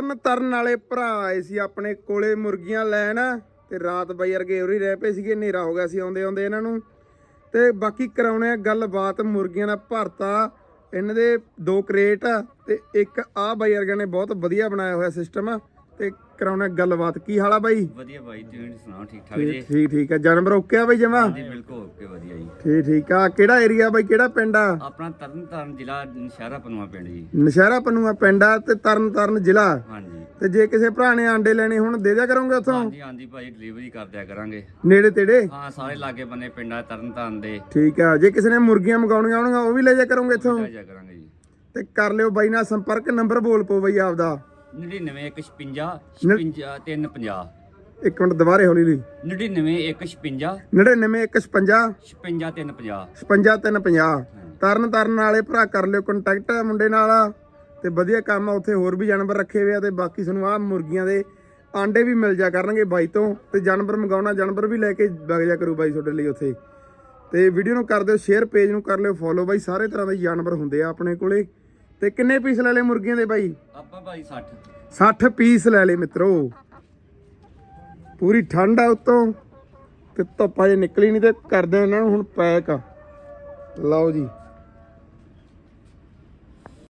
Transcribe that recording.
ਤਰਨ ਤਰਨ ਵਾਲੇ ਭਰਾ ਆਏ ਸੀ ਆਪਣੇ ਕੋਲੇ ਮੁਰਗੀਆਂ ਲੈਣ ਤੇ ਰਾਤ ਬਾਈ ਵਰਗੇ ਉਰੀ ਰਹਿ ਪਏ ਸੀਗੇ, ਹਨੇਰਾ ਹੋ ਗਿਆ ਸੀ ਆਉਂਦੇ ਆਉਂਦੇ ਇਹਨਾਂ ਨੂੰ। ਤੇ ਬਾਕੀ ਕਰਾਉਣੇ ਆ ਗੱਲਬਾਤ, ਮੁਰਗੀਆਂ ਦਾ ਭਰਤਾ, ਇਹਨਾਂ ਦੇ ਦੋ ਕਰੇਟ ਆ ਤੇ ਇੱਕ ਆ ਬਾਈ ਵਰਗਿਆਂ ਨੇ ਬਹੁਤ ਵਧੀਆ ਬਣਾਇਆ ਹੋਇਆ ਸਿਸਟਮ ਤੇ ਕਰਾਉਣੇ ਗੱਲਬਾਤ। ਕੀ ਹਾਲ ਆ ਬਾਈ? ਵਧੀਆ ਬਾਈ ਤੁਸੀਂ ਸੁਣਾਓ ਠੀਕ ਠਾਕ ਜੀ? ਠੀਕ ਠੀਕ ਆ। ਜਾਨਵਰ ਓਕੇ ਆ ਬਾਈ ਜਮਾ? ਜੀ ਬਿਲਕੁਲ ਓਕੇ ਵਧੀਆ ਜੀ। ਠੀਕ ਠੀਕ ਆ। ਕਿਹੜਾ ਏਰੀਆ ਬਾਈ ਕਿਹੜਾ ਪਿੰਡ ਆ? ਆਪਣਾ ਤਰਨ ਤਾਰਨ ਜ਼ਿਲ੍ਹਾ ਨਸ਼ਹਿਰਾ ਪਨੂਆ ਪਿੰਡ ਜੀ। ਨਸ਼ਹਿਰਾ ਪਨੂਆ ਪਿੰਡ ਆ ਤੇ ਤਰਨ ਤਰਨ ਜ਼ਿਲ੍ਹਾ। ਹਾਂਜੀ। ਤੇ ਜੇ ਕਿਸੇ ਭਰਾ ਨੇ ਆਂਡੇ ਲੈਣੇ ਹੁਣ ਦੇ ਦਿਆ ਕਰੋਗੇ ਉੱਥੋਂ? ਹਾਂਜੀ ਹਾਂਜੀ ਭਾਈ ਡਿਲੀਵਰੀ ਕਰ ਦਿਆ ਕਰਾਂਗੇ। ਨੇੜੇ ਤੇੜੇ? ਹਾਂ ਸਾਰੇ ਲਾਗੇ ਬੰਨੇ ਪਿੰਡਾਂ ਤਰਨ ਤਾਰਨ ਦੇ। ਠੀਕ ਆ। ਜੇ ਕਿਸੇ ਨੇ ਮੁਰਗੀਆਂ ਮੰਗਾਉਣੀਆਂ ਹੋਣਗੀਆਂ ਉਹ ਵੀ ਲੈ ਜਾ ਕਰੋਗੇ ਇੱਥੋਂ? ਲੈ ਜਾ ਕਰਾਂਗੇ ਜੀ। ਤੇ ਕਰ ਲਿਓ ਬਾਈ ਨਾਲ ਸੰਪਰਕ ਨੰਬਰ ਬੋਲ ਪੋ ਬਾਈ ਆਪਦਾ। 99156 5350 ਇੱਕ ਮਿੰਟ ਦੁਬਾਰੇ ਹੌਲੀ ਹੌਲੀ। 99156 99155 5350 55350 ਤਰਨ ਤਰਨ ਵਾਲੇ ਭਰਾ ਕਰ ਲਿਓ ਕੰਟੈਕਟ ਮੁੰਡੇ ਨਾਲ। ਤੇ ਵਧੀਆ ਕੰਮ ਆ ਉੱਥੇ ਹੋਰ ਵੀ ਜਾਨਵਰ ਰੱਖੇ ਹੋਏ ਆ ਤੇ ਬਾਕੀ ਤੁਹਾਨੂੰ ਆ ਮੁਰਗੀਆਂ ਦੇ ਆਂਡੇ ਵੀ ਮਿਲ ਜਾ ਕਰਨਗੇ ਬਾਈ ਤੋਂ। ਤੇ ਜਾਨਵਰ ਮੰਗਾਉਣਾ ਜਾਨਵਰ ਵੀ ਲੈ ਕੇ ਵਗ ਜਾ ਕਰੂ ਬਾਈ ਤੁਹਾਡੇ ਲਈ ਉੱਥੇ। ਤੇ ਵੀਡੀਓ ਨੂੰ ਕਰ ਦਿਓ ਸ਼ੇਅਰ ਪੇਜ ਨੂੰ ਕਰ ਲਿਓ ਫੋਲੋ ਬਾਈ। ਸਾਰੇ ਤਰ੍ਹਾਂ ਦੇ ਜਾਨਵਰ ਹੁੰਦੇ ਆ ਆਪਣੇ ਕੋਲੇ। ਤੇ ਕਿੰਨੇ ਪੀਸ ਲੈ ਲਏ ਮੁਰਗੀਆਂ ਦੇ ਬਾਈ? ਆਪਾਂ ਭਾਈ 60 60 ਪੀਸ ਲੈ ਲਏ ਮਿੱਤਰੋ। ਪੂਰੀ ਠੰਡ ਆ ਉਤੋਂ ਤੇ ਧੁੱਪ ਹਜੇ ਨਿਕਲੀ ਨਹੀਂ ਤੇ ਕਰਦੇ ਇਹਨਾਂ ਨੂੰ ਹੁਣ ਪੈਕ। ਲਓ ਜੀ।